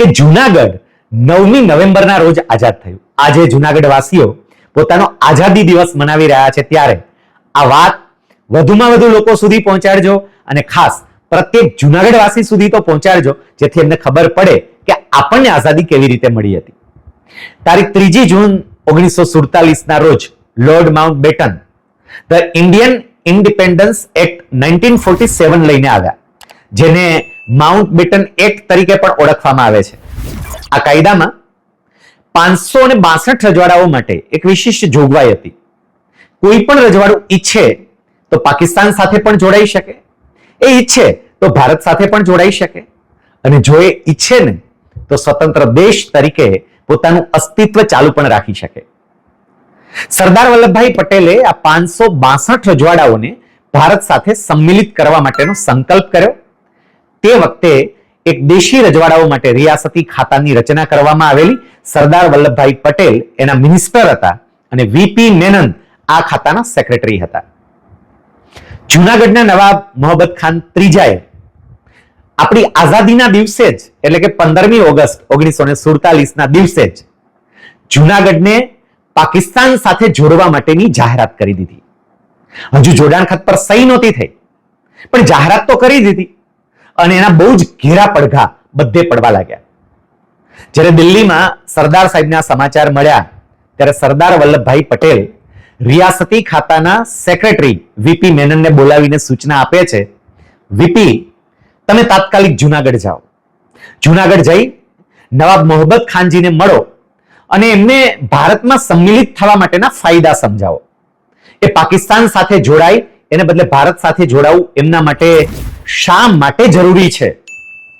કે જુનાગઢ નવમી નવેમ્બરના રોજ આઝાદ થયું. આજે જુનાગઢ વાસીઓ પોતાનો આઝાદી દિવસ મનાવી રહ્યા છે ત્યારે આ વાત વધુમાં વધુ લોકો સુધી પહોંચાડજો અને ખાસ પ્રત્યેક જુનાગઢ સુધી તો પહોંચાડજો, જેથી એમને ખબર પડે કે આપણને આઝાદી કેવી રીતે મળી હતી. તારીખ ત્રીજી જૂન ઓગણીસો સુડતાલીસના રોજ Lord Mountbatten the Indian Independence Act nineteen forty seven લઈને આવ્યા, જેને માઉન્ટ બેટન એક્ટ તરીકે પણ ઓળખવામાં આવે છે. આ કાયદામાં પાંચસો અને બાસઠ રજવાડાઓ માટે એક વિશિષ્ટ જોગવાઈ હતી. કોઈ પણ રજવાડું ઈચ્છે તો પાકિસ્તાન સાથે પણ જોડાઈ શકે. એ ઈચ્છે તો ભારત સાથે પણ જોડાઈ શકે. અને જો એ ઈચ્છે ને તો સ્વતંત્ર દેશ તરીકે પોતાનું અસ્તિત્વ ચાલુ પણ રાખી શકે. સરદાર વલ્લભભાઈ પટેલે આ પાંચસો બાસઠ રજવાડાઓને ભારત સાથે સંમિલિત કરવા માટેનો સંકલ્પ કર્યો. તે વખતે એક દેશી રજવાડાઓ માટે રિયાસતી ખાતાની રચના કરવામાં આવેલી. સરદાર વલ્લભભાઈ પટેલ એના મિનિસ્ટર હતા અને વીપી મેનન આ ખાતાના સેક્રેટરી હતા. જુનાગઢના નવાબ મોહબ્બત ખાન ત્રીજાએ આપણી આઝાદીના દિવસે જ, એટલે કે પંદરમી ઓગસ્ટ ઓગણીસો ને સુડતાલીસના દિવસે જ, જુનાગઢને પાકિસ્તાન સાથે જોડવા માટેની જાહેરાત કરી દીધી. હજુ જોડાણ ખત પર સહી નહોતી થઈ. પણ જાહેરાત તો કરી દીધી. અને એના બહુ જ ઘેરા પડઘા બધે પડવા લાગ્યા. જ્યારે દિલ્હીમાં સરદાર સાહેબના સમાચાર મળ્યા, ત્યારે સરદાર વલ્લભભાઈ પટેલ રિયાસતી ખાતાના સેક્રેટરી વીપી મેનનને બોલાવીને સૂચના આપે છે વીપી તમે તાત્કાલિક જુનાગઢ જાઓ. જુનાગઢ જઈ નવાબ મોહબ્બત ખાનજીને મળો અને એમને ભારતમાં સંમિલિત થવા માટેના ફાયદા સમજાવો. એ પાકિસ્તાન સાથે જોડાય, એને બદલે ભારત સાથે જોડાવું એમના માટે શા માટે જરૂરી છે?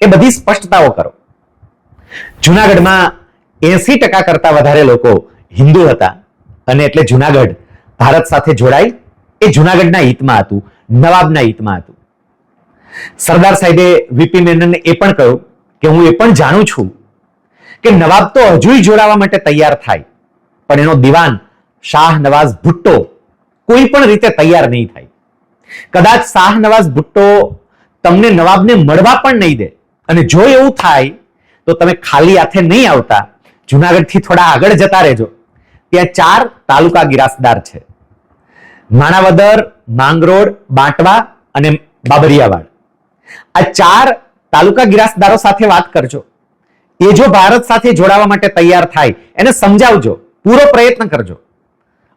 એ બધી સ્પષ્ટતાઓ કરો. જુનાગઢમાં એસી ટકા કરતા વધારે લોકો હિન્દુ હતા અને એટલે જુનાગઢ ભારત સાથે જોડાય એ જુનાગઢના હિતમાં હતું, નવાબના હિતમાં હતું. સરદાર સાહેબે વીપી મેનનને એ પણ કહ્યું કે હું એ પણ જાણું છું કે નવાબ તો હજુય જોડાવા માટે તૈયાર થાય, પણ એનો દિવાન શાહ નવાઝ ભુટ્ટો કોઈ પણ રીતે તૈયાર નહીં થાય. કદાચ શાહ નવાઝ ભુટ્ટો તમને નવાબને મળવા પણ નહીં દે. અને જો એવું થાય, તો તમે ખાલી હાથે નહીં આવતા. જુનાગઢથી થોડા આગળ જતા રહેજો. ત્યાં ચાર તાલુકા ગિરાસદાર છે. માણાવદર, માંગરોળ, બાંટવા અને બાબરિયાવાડ. આ ચાર તાલુકા ગિરાસદારો સાથે વાત કરજો. એ જો ભારત સાથે જોડાવા માટે તૈયાર થાય, એને સમજાવજો. પૂરો પ્રયત્ન કરજો.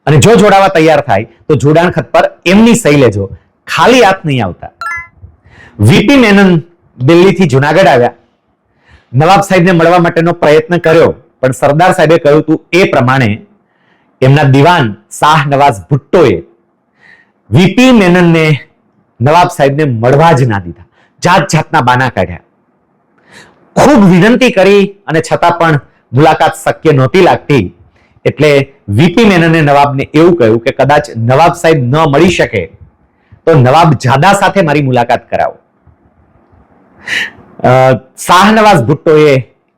અને જો જોડાવા તૈયાર થાય, તો જોડાણ ખત પર એમની સહી લેજો. ખાલી હાથ નહીં આવતા. વીપી મેનન દિલ્હીથી જુનાગઢ આવ્યા. નવાબ સાહેબને મળવા માટેનો પ્રયત્ન કર્યો, પણ સરદાર સાહેબે કહ્યું હતું એ પ્રમાણે એમના દિવાન શાહ નવાઝ ભુટ્ટોએ વીપી મેનનને નવાબ સાહેબને મળવા જ ના દીધા. જાત જાતના બાના કાઢ્યા. ખૂબ વિનંતી કરી અને છતાં પણ મુલાકાત શક્ય નહોતી લાગતી. એટલે વીપી મેનને નવાબને એવું કહ્યું કે કદાચ નવાબ સાહેબ ન મળી શકે, તો નવાબ જાદા સાથે મારી મુલાકાત કરાવો. શાહનવાઝ ભુટ્ટોએ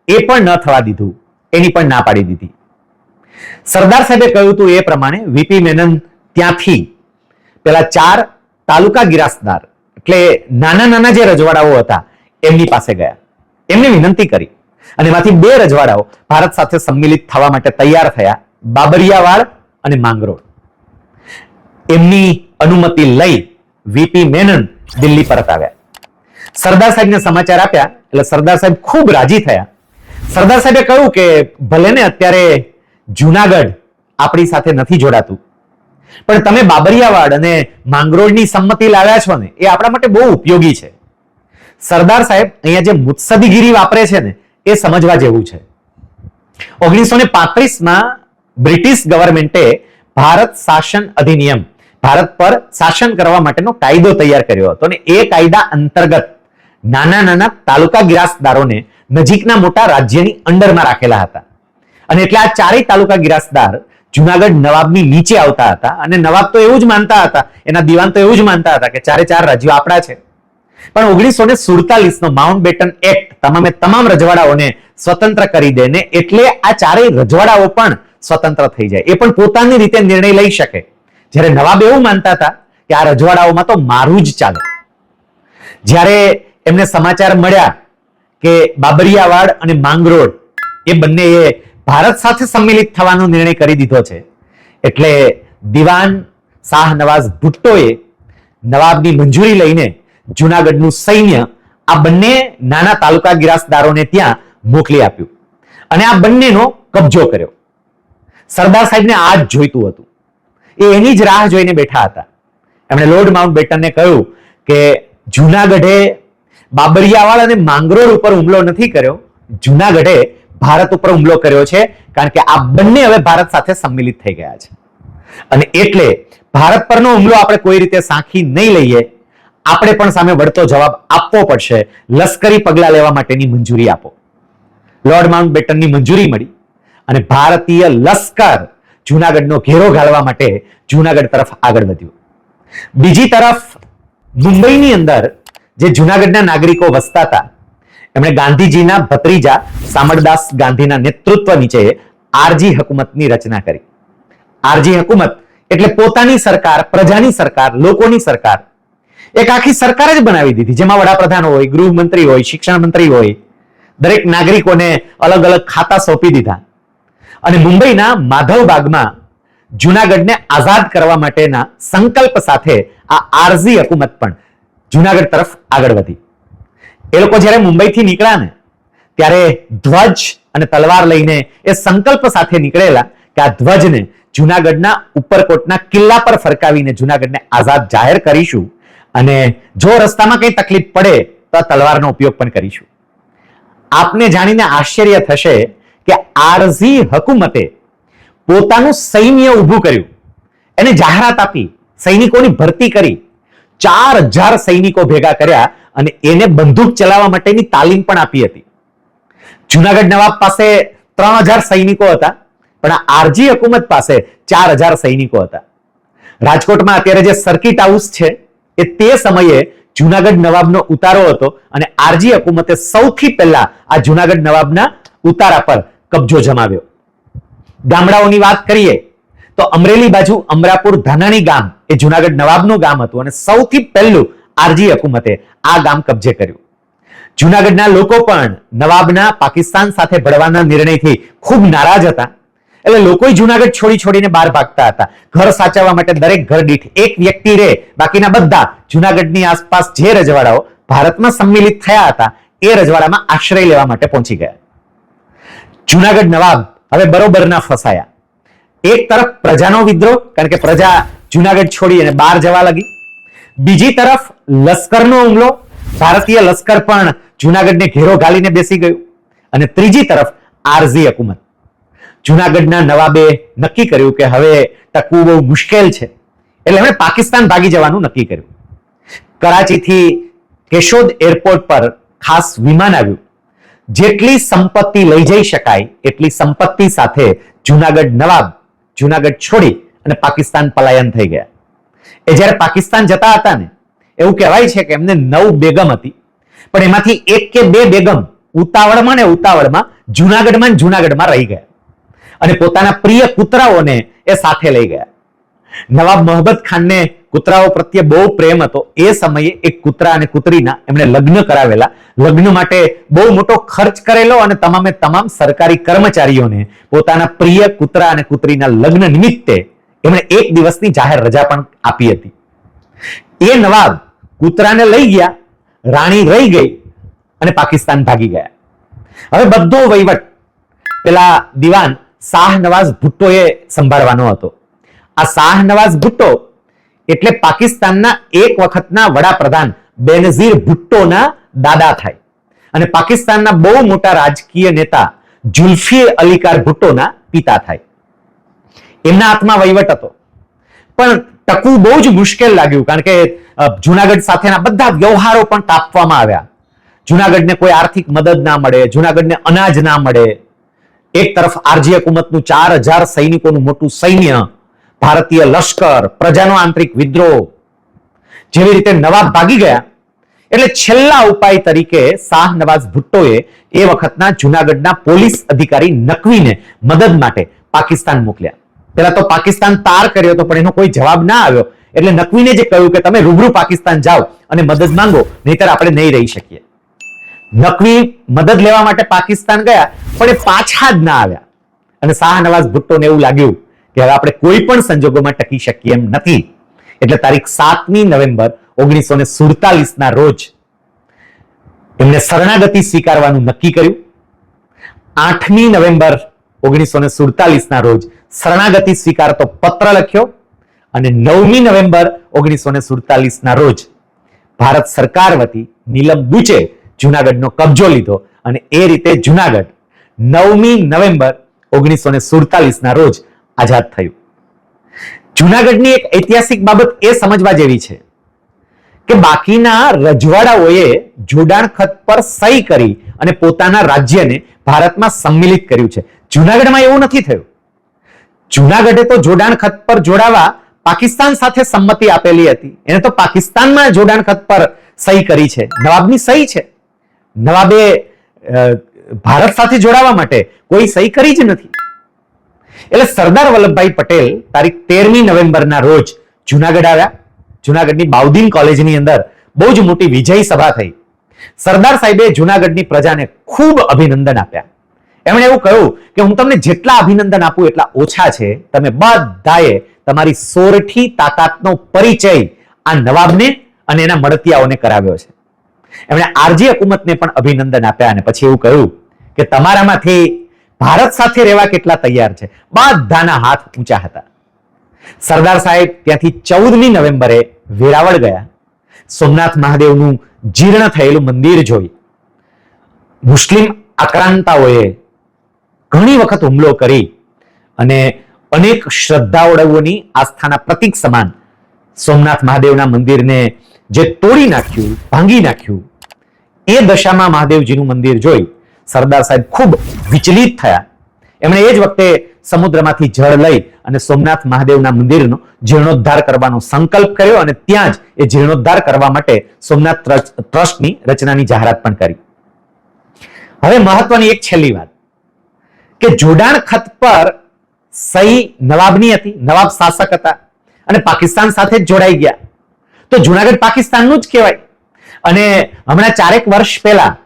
એ પણ ન થવા દીધું. એની પણ ના પાડી દીધી. સરદાર સાહેબે કહ્યું હતું એ પ્રમાણે વીપી મેનન ત્યાંથી પેલા ચાર તાલુકા ગિરાસદાર, એટલે નાના નાના જે રજવાડાઓ હતા, એમની પાસે ગયા. એમને વિનંતી કરી. અને એમાંથી બે રજવાડાઓ ભારત સાથે સંમિલિત થવા માટે તૈયાર થયા. બાબરિયાવાડ અને માંગરોળ. એમની અનુમતિ લઈ વીપી મેનન દિલ્હી પરત આવ્યા. સરદાર સાહેબને સમાચાર આપ્યા એટલે સરદાર સાહેબ ખૂબ રાજી થયા. સરદાર સાહેબે કહ્યું કે ભલે ને અત્યારે જુનાગઢ આપણી સાથે નથી જોડાતું, પણ તમે બાબરિયાવાડ અને માંગરોળની સંમતિ લાવ્યા છો ને, એ આપણા માટે બહુ ઉપયોગી છે. સરદાર સાહેબ અહીંયા જે મુત્સદીગીરી વાપરે છે ને, એ સમજવા જેવું છે. ઓગણીસો ને પાંત્રીસમાં બ્રિટિશ ગવર્મેન્ટે ભારત શાસન અધિનિયમ, ભારત પર શાસન કરવા માટેનો કાયદો તૈયાર કર્યો હતો અને એ કાયદા અંતર્ગત નાના નાના તાલુકા ગિરાસદારોને નજીકના મોટા રાજ્યની અંડરમાં રાખેલા હતા. અને એટલે આ ચારેય તાલુકા ગિરાસદાર જુનાગઢ નવાબની નીચે આવતા હતા અને નવાબ તો એવું જ માનતા હતા, એના દિવાન તો એવું જ માનતા હતા કે ચારે ચાર રાજ્યો આપણા છે. પણ ઓગણીસો ને સુડતાલીસ માઉન્ટ બેટન એક્ટ તમામે તમામ રજવાડાઓને સ્વતંત્ર કરી દે ને એટલે આ ચારેય રજવાડાઓ પણ સ્વતંત્ર થઈ જાય. એ પણ પોતાની રીતે નિર્ણય લઈ શકે. જ્યારે નવાબ એવું માનતા હતા કે આ રજવાડાઓમાં તો મારું જ ચાલે. જ્યારે એમને સમાચાર મળ્યા કે બાબરિયાવાડ અને માંગરોળ એ બંને ભારત સાથે સંમિલિત થવાનો નિર્ણય કરી દીધો છે. એટલે દિવાન શાહ નવાઝ ભુટ્ટોએ નવાબની મંજૂરી લઈને જુનાગઢનું સૈન્ય આ બંને નાના તાલુકા ગિરાસદારોને ત્યાં મોકલી આપ્યું અને આ બંનેનો કબજો કર્યો. સરદાર સાહેબને આ જ જોઈતું હતું. એ એની જ રાહ જોઈને બેઠા હતા. એમણે લોર્ડ માઉન્ટ બેટનને કહ્યું કે જુનાગઢે બાબરિયાવાડ અને માંગરોળ ઉપર હુમલો નથી કર્યો. જુનાગઢે ભારત ઉપર હુમલો કર્યો છે, કારણ કે આ બંને હવે ભારત સાથે સંમિલિત થઈ ગયા છે. અને એટલે ભારત પરનો હુમલો આપણે કોઈ રીતે સાંખી નહીં લઈએ. આપણે પણ સામે વળતો જવાબ આપવો પડશે. લશ્કરી પગલા લેવા માટેની મંજૂરી આપો. લોર્ડ માઉન્ટ બેટનની મંજૂરી મળી. અને ભારતીય લશ્કર જુનાગઢનો ઘેરો ગાળવા માટે જુનાગઢ તરફ આગળ વધ્યું. બીજી તરફ મુંબઈની અંદર જે જુનાગઢના નાગરિકો વસતા હતા. એમણે ગાંધીજીના ભત્રીજા સામળદાસ ગાંધીના નેતૃત્વ નીચે આરજી હકુમતની રચના કરી. આરજી હકુમત એટલે પોતાની સરકાર, પ્રજાની સરકાર, લોકોની સરકાર. એક આખી સરકાર જ બનાવી દીધી. જેમાં વડાપ્રધાન હોય, ગૃહમંત્રી હોય, શિક્ષણ મંત્રી હોય, દરેક નાગરિકોને અલગ અલગ ખાતા સોંપી દીધા. અને મુંબઈના માધવબાગમાં જુનાગઢને આઝાદ કરવા માટેના સંકલ્પ સાથે આ આરઝી હકુમત પણ જુનાગઢ તરફ આગળ વધી. એ લોકો જ્યારે મુંબઈથી નીકળ્યા ને, ત્યારે ધ્વજ અને તલવાર લઈને એ સંકલ્પ સાથે નીકળેલા કે આ ધ્વજને જુનાગઢના ઉપરકોટના કિલ્લા પર ફરકાવીને જુનાગઢને આઝાદ જાહેર કરીશું અને જો રસ્તામાં કઈ તકલીફ પડે, તો તલવારનો ઉપયોગ પણ કરીશું. આપને જાણીને આશ્ચર્ય થશે કે આરઝી હકુમતે પોતાનું સૈન્ય ઊભું કર્યું. એને જાહેરાત આપી, સૈનિકોની ભરતી કરી. ચાર હજાર સૈનિકો ભેગા કર્યા અને એને બંદૂક ચલાવવા માટેની તાલીમ પણ આપી હતી. જુનાગઢ નવાબ પાસે ત્રણ હજાર સૈનિકો હતા, પણ આરજી હકુમત પાસે ચાર હજાર સૈનિકો હતા. રાજકોટમાં અત્યારે જે સર્કિટ હાઉસ છે, એ તે સમયે જુનાગઢ નવાબનો ઉતારો હતો અને આરજી હકુમતે સૌથી પહેલા આ જુનાગઢ નવાબના ઉતારા પર કબજો જમાવ્યો. ગામડાઓની વાત કરીએ તો અમરેલી બાજુ અમરાપુર ધાનાણી ગામ એ જુનાગઢ નવાબનું ગામ હતું અને સૌથી પહેલું આરજી હકુમતે આ ગામ કબજે કર્યું. જુનાગઢના લોકો પણ નવાબના પાકિસ્તાન સાથે ભળવાના નિર્ણયથી ખૂબ નારાજ હતા. એટલે લોકો જુનાગઢ છોડી છોડીને બહાર ભાગતા હતા. ઘર સાચવવા માટે દરેક ઘર દીઠ એક વ્યક્તિ રહે. બાકીના બધા જુનાગઢની આસપાસ જે રજવાડાઓ ભારતમાં સંમિલિત થયા હતા, એ રજવાડામાં આશ્રય લેવા માટે પહોંચી ગયા. જુનાગઢ નવાબ હવે બરોબરના ફસાયા. એક તરફ પ્રજાનો વિદ્રોહ, કારણ કે પ્રજા જુનાગઢ છોડી અને બહાર જવા લાગી. બીજી તરફ લશ્કરનો હુમલો, ભારતીય લશ્કર પણ જુનાગઢને ઘેરો ઘાલીને બેસી ગયું. અને ત્રીજી તરફ આરઝી હકુમત જુનાગઢના નવાબે નક્કી કર્યું કે હવે ટકવું બહુ મુશ્કેલ છે. એટલે એમણે પાકિસ્તાન ભાગી જવાનું નક્કી કર્યું. કરાચીથી કેશોદ એરપોર્ટ પર ખાસ વિમાન આવ્યું. જેટલી સંપત્તિ લઈ જઈ શકાય, એટલી સંપત્તિ સાથે જુનાગઢ નવાબ જુનાગઢ છોડી અને પાકિસ્તાન પલાયન થઈ ગયા. એ જ્યારે પાકિસ્તાન જતા હતા ને, એવું કહેવાય છે કે એમને નવ બેગમ હતી. પણ એમાંથી એક કે બે બેગમ ઉતાવળમાં ને ઉતાવળમાં જુનાગઢમાં જુનાગઢમાં રહી ગયા. અને પોતાના પ્રિય કૂતરાઓને એ સાથે લઈ ગયા. નવાબ મોહબ્બત ખાનને કૂતરાઓ પ્રત્યે બહુ પ્રેમ હતો. એ સમયે એક કૂતરા અને કૂતરીના એમણે લગ્ન કરાવેલા. લગ્ન માટે બહુ મોટો ખર્ચ કરેલો અને તમામે તમામ સરકારી કર્મચારીઓને પોતાના પ્રિય કૂતરા અને કૂતરીના લગ્ન નિમિત્તે એમણે એક દિવસની જાહેર રજા પણ આપી હતી. એ નવાબ કૂતરાને લઈ ગયા, રાણી રહી ગઈ અને પાકિસ્તાન ભાગી ગયા. હવે બધો વહીવટ, પેલા દિવાન શાહનવાઝ ભુટ્ટોએ સંભાળવાનો હતો. આ શાહનવાઝ ભુટ્ટો એટલે પાકિસ્તાનના એક વખતના વડાપ્રધાન બેનઝીર ભુટ્ટોના દાદા થાય. અને પાકિસ્તાનના બહુ મોટા રાજકીય નેતા જુલ્ફી અલીકાર ભુટ્ટોના પિતા થાય. એમના હાથમાં વહીવટ હતો. પણ ટકવું બહુ જ મુશ્કેલ લાગ્યું, કારણ કે જુનાગઢ સાથેના બધા વ્યવહારો પણ કાપવામાં આવ્યા. જુનાગઢને કોઈ આર્થિક મદદ ના મળે, જુનાગઢને અનાજ ના મળે. એક તરફ આરજી હુકુમતનું ચાર હજાર સૈનિકોનું મોટું સૈન્ય ભારતીય લશ્કર, પ્રજાનો આંતરિક વિદ્રોહ. જેવી રીતે નવાબ ભાગી ગયા, એટલે છેલ્લા ઉપાય તરીકે શાહ નવાઝ ભુટ્ટોએ એ વખતના જુનાગઢના પોલીસ અધિકારી નકવીને મદદ માટે પાકિસ્તાન મોકલ્યા. પેલા તો પાકિસ્તાન તાર કર્યો હતો, પણ એનો કોઈ જવાબ ના આવ્યો. એટલે નકવીને જે કહ્યું કે તમે રૂબરૂ પાકિસ્તાન જાઓ અને મદદ માંગો, નહીતર આપણે નહીં રહી શકીએ. નકવી મદદ લેવા માટે પાકિસ્તાન ગયા, પણ એ પાછા જ ના આવ્યા. અને શાહ નવાઝ ભુટ્ટોને એવું લાગ્યું કે હવે આપણે કોઈ પણ સંજોગોમાં ટકી શકીએ એમ નથી. એટલે તારીખ સાતમી નવેમ્બર ઓગણીસો ને રોજ એમને શરણાગતિ સ્વીકારવાનું નક્કી કર્યું. આઠમી નવેમ્બર ઓગણીસો ને રોજ શરણાગતિ સ્વીકારતો પત્ર લખ્યો અને નવમી નવેમ્બર ઓગણીસો ને સુડતાલીસના રોજ ભારત સરકાર વતી નીલમ બુચે જુનાગઢનો કબજો લીધો અને એ રીતે જુનાગઢ નવમી નવેમ્બર ઓગણીસો ને સુડતાલીસના રોજ આઝાદ થયું. જુનાગઢની એક ઐતિહાસિક બાબત એ સમજવા જેવી છે કે બાકીના રજવાડાઓએ જોડાણ ખત પર સહી કરી અને પોતાના રાજ્યને ભારતમાં સંમિલિત કર્યું છે. જુનાગઢમાં એવું નથી થયું. જુનાગઢે તો જોડાણ ખત પર જોડાવા પાકિસ્તાન સાથે સંમતિ આપેલી હતી. એને તો પાકિસ્તાનમાં જોડાણ ખત પર સહી કરી છે. નવાબની સહી છે. નવાબે ભારત સાથે જોડાવા માટે કોઈ સહી કરી જ નથી. એટલે સરદાર વલ્લભભાઈ પટેલ તારીખ તેરમી નવેમ્બરના રોજ જુનાગઢ આવ્યા. જુનાગઢની બાઉદીન કોલેજની અંદર બહુ જ મોટી વિજય સભા થઈ. સરદાર સાહેબે જુનાગઢની પ્રજાને ખૂબ અભિનંદન આપ્યા. એમણે એવું કહ્યું કે હું તમને જેટલા અભિનંદન આપું એટલા ઓછા છે. તમે બધાએ તમારી સોરઠી તાકાતનો પરિચય આ નવાબને અને એના મળતિયાઓને કરાવ્યો છે. એમણે આરજી હકુમતને પણ અભિનંદન આપ્યા અને પછી એવું કહ્યું કે તમારામાંથી ભારત સાથે રહેવા કેટલા તૈયાર છે? બધાના હાથ ઊંચા હતા. સરદાર સાહેબ ત્યાંથી ચૌદમી નવેમ્બરે વેરાવળ ગયા. સોમનાથ મહાદેવનું જીર્ણ થયેલું મંદિર જોઈ. મુસ્લિમ આક્રાંતાઓએ ઘણી વખત હુમલો કરી અને અનેક શ્રદ્ધાળુઓની આસ્થાના પ્રતીક સમાન સોમનાથ મહાદેવના મંદિરને જે તોડી નાખ્યું, ભાંગી નાખ્યું, એ દશામાં મહાદેવજીનું મંદિર જોઈ સરદાર સાહેબ ખૂબ વિચલિત થયા. એમણે એ જ વખતે સમુદ્રમાંથી જળ લઈ અને સોમનાથ મહાદેવના મંદિરનો જીર્ણોદ્ધાર કરવાનો સંકલ્પ કર્યો અને ત્યાં જ એ જીર્ણોદ્ધાર કરવા માટે સોમનાથ ટ્રસ્ટ- ટ્રસ્ટની રચનાની જાહેરાત પણ કરી. હવે મહત્વની એક છેલ્લી વાત, કે જોડાણ ખત પર સહી નવાબની હતી, નવાબ શાસક હતા અને પાકિસ્તાન સાથે જ જોડાઈ ગયા. તો જુનાગઢ પાકિસ્તાનનું જ કહેવાય. અને હમણાં ચારેક વર્ષ પહેલા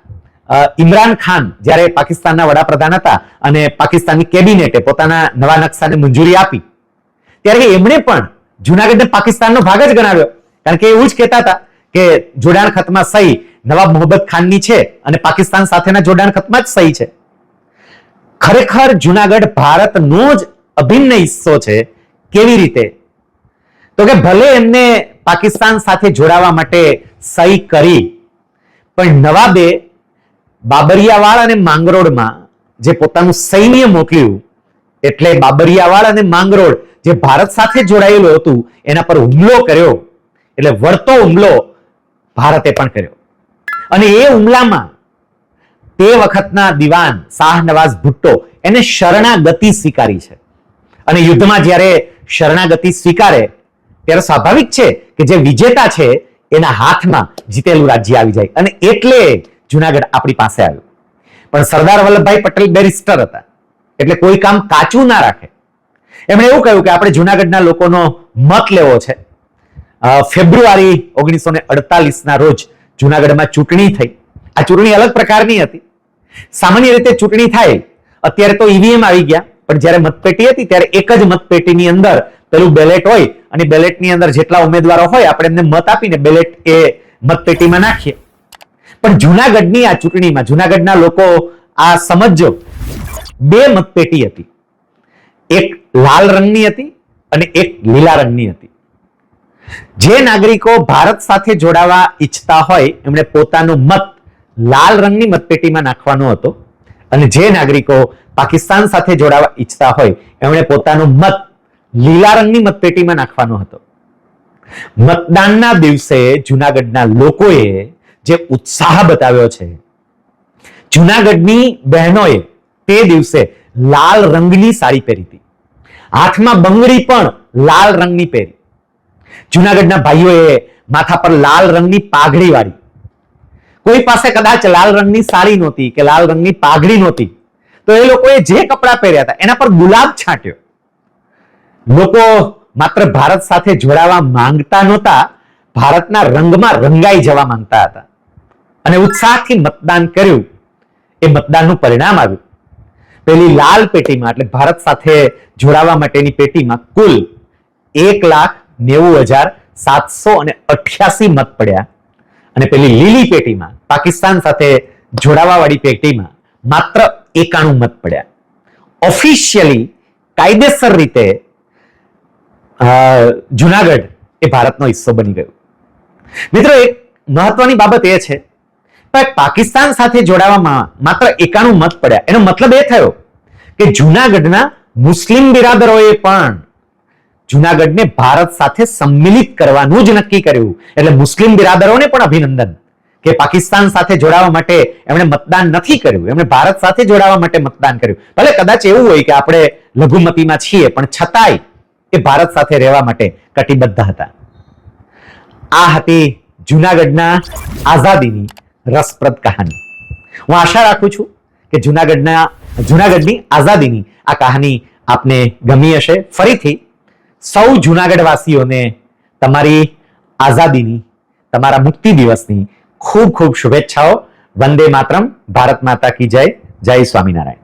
ઇમરાન ખાન જ્યારે પાકિસ્તાનના વડાપ્રધાન હતા અને પાકિસ્તાનની કેબિનેટે પોતાના નવા નકશાને મંજૂરી આપી, ત્યારે એમણે પણ જુનાગઢને પાકિસ્તાનનો ભાગ જ ગણાવ્યો. કારણ કે એવું જ કહેતા હતા કે જોડાણ ખતમાં સહી નવાબ મોહબ્બત ખાનની છે અને પાકિસ્તાન સાથેના જોડાણ ખતમાં જ સહી છે. ખરેખર જુનાગઢ ભારતનો જ અભિન્ન હિસ્સો છે કેવી રીતે? તો કે ભલે એમને પાકિસ્તાન સાથે જોડાવા માટે સહી કરી, પણ નવાબે બાબરિયાવાડ અને માંગરોળમાં જે પોતાનું સૈન્ય મોકલ્યું, એટલે બાબરિયાવાડ અને માંગરોળ જે ભારત સાથે જોડાયેલું હતું, એના પર હુમલો કર્યો, એટલે વળતો હુમલો ભારતે પણ કર્યો. અને એ હુમલામાં તે વખતના દિવાન શાહનવાઝ ભુટ્ટો એને શરણાગતિ સ્વીકારી છે. અને યુદ્ધમાં જ્યારે શરણાગતિ સ્વીકારે, ત્યારે સ્વાભાવિક છે કે જે વિજેતા છે, એના હાથમાં જીતેલું રાજ્ય આવી જાય. અને એટલે જુનાગઢ આપણી પાસે આવ્યું. પણ સરદાર વલ્લભભાઈ પટેલ બેરિસ્ટર હતા. એટલે કોઈ કામ કાચું ના રાખે. એમણે એવું કહ્યું કે આપણે જુનાગઢના લોકોનો મત લેવો છે. ફેબ્રુઆરી ઓગણીસો ને અડતાલીસના રોજ જુનાગઢમાં ચૂંટણી થઈ. આ ચૂંટણી અલગ પ્રકારની હતી. સામાન્ય રીતે ચૂંટણી થાય. અત્યારે તો ઈવીએમ આવી ગયા. પણ જ્યારે મતપેટી હતી, ત્યારે એક જ મતપેટીની અંદર પેલું બેલેટ હોય અને બેલેટની અંદર જેટલા ઉમેદવારો હોય, આપણે એમને મત આપીને બેલેટ એ મતપેટીમાં નાખીએ. પણ જુનાગઢની આ ચૂંટણીમાં, જુનાગઢના લોકો આ સમજો બે મતપેટી હતી. એક લાલ રંગની હતી અને એક લીલા રંગની હતી. જે નાગરિકો ભારત સાથે જોડાવા ઈચ્છતા હોય, એમણે પોતાનો મત લાલ રંગની મતપેટીમાં નાખવાનો હતો. અને જે નાગરિકો પાકિસ્તાન સાથે જોડાવા ઈચ્છતા હોય, એમણે પોતાનો મત લીલા રંગની મતપેટીમાં નાખવાનો હતો. મતદાનના દિવસે જુનાગઢના લોકોએ જે ઉત્સાહ બતાવ્યો છે. જુનાગઢની બહેનોએ તે દિવસે લાલ રંગની સાડી પહેરી હતી. હાથમાં બંગડી પણ લાલ રંગની પહેરી. જુનાગઢના ભાઈઓએ માથા પર લાલ રંગની પાઘડી વાળી કોઈ પાસે કદાચ લાલ રંગની સાડી નહોતી કે લાલ રંગની પાઘડી નહોતી, તો એ લોકોએ જે કપડાં પહેર્યા હતા એના પર ગુલાબ છાંટ્યો. લોકો માત્ર ભારત સાથે જોડાવા માંગતા નહોતા, ભારતના રંગમાં રંગાઈ જવા માંગતા હતા. અને ઉત્સાહથી મતદાન કર્યું. એ મતદાનનું પરિણામ આવ્યું. પેલી લાલ પેટીમાં, એટલે ભારત સાથે જોડાવા માટેની પેટીમાં કુલ એક લાખ નેવું હજાર સાતસો અને અઠ્યાસી મત પડ્યા. અને પેલી લીલી પેટીમાં, પાકિસ્તાન સાથે જોડાવા વાળી પેટીમાં માત્ર એકાણું મત પડ્યા. ઓફિશિયલી કાયદેસર રીતે જુનાગઢ એ ભારતનો હિસ્સો બની ગયો. મિત્રો, એક મહત્વની બાબત એ છે કે પાકિસ્તાન સાથે જોડાવામાં માત્ર એકાણું મત પડ્યા. એનો મતલબ એ થયો કે જુનાગઢના મુસ્લિમ બિરાદરોએ પણ જુનાગઢને ભારત સાથે સંમિલિત કરવાનું જ નક્કી કર્યું. એટલે મુસ્લિમ બિરાદરોને પણ અભિનંદન કે પાકિસ્તાન સાથે જોડાવા માટે એમણે મતદાન નથી કર્યું. એમણે ભારત સાથે જોડાવા માટે મતદાન કર્યું. ભલે કદાચ એવું હોય કે આપણે લઘુમતીમાં છીએ, પણ છતાંય એ ભારત સાથે રહેવા માટે કટિબદ્ધ હતા. આ હતી જુનાગઢના આઝાદીની રસપ્રદ કહાની. હું આશા રાખું છું કે જુનાગઢના, જુનાગઢની આઝાદીની આ કહાની આપને ગમી હશે. ફરીથી સૌ જુનાગઢવાસીઓને તમારી આઝાદીની, તમારા મુક્તિ દિવસની ખૂબ ખૂબ શુભેચ્છાઓ. વંદે માતરમ, ભારત માતા કી જય જય સ્વામિનારાયણ.